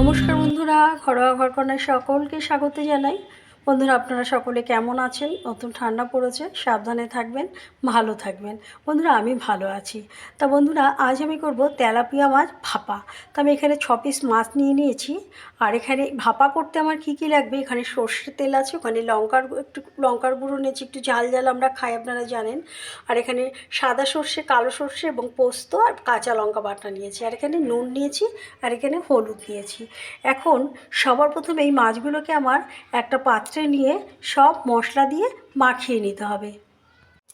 নমস্কার বন্ধুরা ঘরোয়া ঘরকনায় সকলকে স্বাগত জানাই। বন্ধুরা, আপনারা সকলে কেমন আছেন? নতুন ঠান্ডা পড়েছে, সাবধানে থাকবেন, ভালো থাকবেন। বন্ধুরা, আমি ভালো আছি। তা বন্ধুরা, আজ আমি করব তেলাপিয়া মাছ ভাপা। তো আমি এখানে ছ পিস মাছ নিয়ে নিয়েছি। আর এখানে ভাপা করতে আমার কি কি লাগবে? এখানে সর্ষের তেল আছে, ওখানে লঙ্কার একটু লঙ্কার গুঁড়ো নিয়েছি, একটু ঝাল ঝাল আমরা খাই, আপনারা জানেন। আর এখানে সাদা সর্ষে, কালো সর্ষে এবং পোস্ত আর কাঁচা লঙ্কা বাটা নিয়েছি। আর এখানে নুন নিয়েছি, আর এখানে হলুদ নিয়েছি। এখন সবার প্রথমে এই মাছগুলোকে আমার একটা পাত্রে নিয়ে সব মশলা দিয়ে মাখিয়ে নিতে হবে।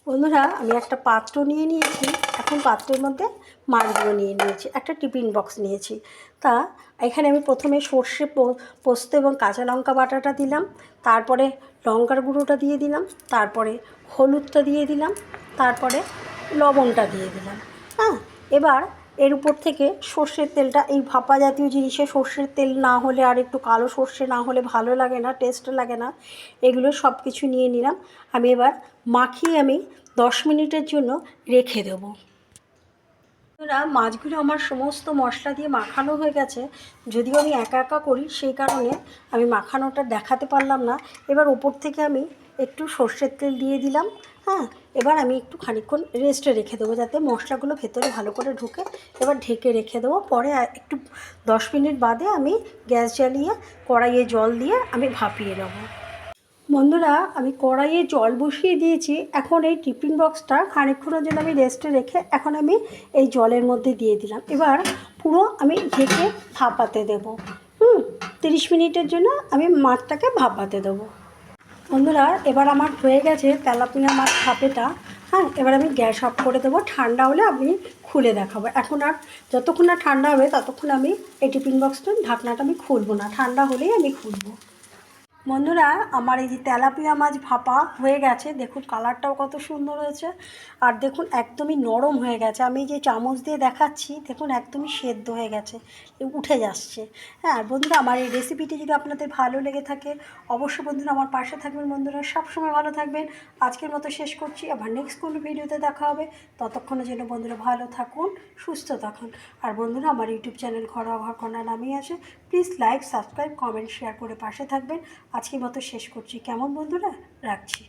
বন্ধুরা, আমি একটা পাত্র নিয়ে নিয়েছি। এখন পাত্রের মধ্যে মাছগুলো নিয়ে নিয়েছি। একটা টিফিন বক্স নিয়েছি। তা, এখানে আমি প্রথমে সর্ষে পোস্ত এবং কাঁচা লঙ্কা বাটাটা দিলাম। তারপরে লঙ্কার গুঁড়োটা দিয়ে দিলাম। তারপরে হলুদটা দিয়ে দিলাম। তারপরে লবণটা দিয়ে দিলাম। হ্যাঁ এবার এর উপর থেকে সর্ষের তেলটা, এই ভাপা জাতীয় জিনিসে সর্ষের তেল না হলে আর একটু কালো সর্ষে না হলে ভালো লাগে না টেস্ট লাগে না, এগুলো সব কিছু নিয়ে নিলাম। আমি এবার মাখিয়ে আমি দশ মিনিটের জন্য রেখে দেবো। মাছগুলো আমার সমস্ত মশলা দিয়ে মাখানো হয়ে গেছে। যদিও আমি একা একা করি, সেই কারণে আমি মাখানোটা দেখাতে পারলাম না। এবার ওপর থেকে আমি একটু সর্ষের তেল দিয়ে দিলাম। হ্যাঁ এবার আমি একটু খানিকক্ষণ রেস্টে রেখে দেবো যাতে মশলাগুলো ভেতরে ভালো করে ঢুকে। এবার ঢেকে রেখে দেবো। পরে একটু দশ মিনিট বাদে আমি গ্যাস জ্বালিয়ে কড়াইয়ে জল দিয়ে আমি ভাপিয়ে নেব। বন্ধুরা, আমি কড়াইয়ে জল বসিয়ে দিয়েছি। এখন এই টিফিন বক্সটা খানিকক্ষণের জন্য আমি রেস্টে রেখে এখন আমি এই জলের মধ্যে দিয়ে দিলাম। এবার পুরো আমি ঢেকে ভাপাতে দেবো। হুম, তিরিশ মিনিটের জন্য আমি মাছটাকে ভাপাতে দেবো। বন্ধুরা, এবার আমার হয়ে গেছে তেলাপিয়া মাছ খাপেটা হ্যাঁ এবার আমি গ্যাস অফ করে দেবো। ঠান্ডা হলে আমি খুলে দেখাবো। এখন আর যতক্ষণ না ঠান্ডা হবে, ততক্ষণ আমি এই টিফিন বক্সটা, ঢাকনাটা আমি খুলবো না। ঠান্ডা হলেই আমি খুলবো। বন্ধুরা, আমার এই যে তেলাপিয়া মাছ ভাপা হয়ে গেছে। দেখুন, কালারটাও কত সুন্দর হয়েছে। আর দেখুন, একদমই নরম হয়ে গেছে। আমি যে চামচ দিয়ে দেখাচ্ছি, দেখুন, একদমই সেদ্ধ হয়ে গেছে। উঠে যাচ্ছে। হ্যাঁ আর বন্ধুরা, আমার এই রেসিপিটি যদি আপনাদের ভালো লেগে থাকে, অবশ্যই বন্ধুরা, আমার পাশে থাকবেন বন্ধুরা। সবসময় ভালো থাকবেন। আজকের মতো শেষ করছি। আবার নেক্সট কোনো ভিডিওতে দেখা হবে। ততক্ষণের জন্য বন্ধুরা, ভালো থাকুন, সুস্থ থাকুন। আর বন্ধুরা, আমার ইউটিউব চ্যানেল ঘরোয়া ঘর কন্যা নামিয়ে আছে। Please like subscribe comment share করে পাশে থাকবেন। আজকের মতো শেষ করছি। কেমন বন্ধুরা? রাখছি।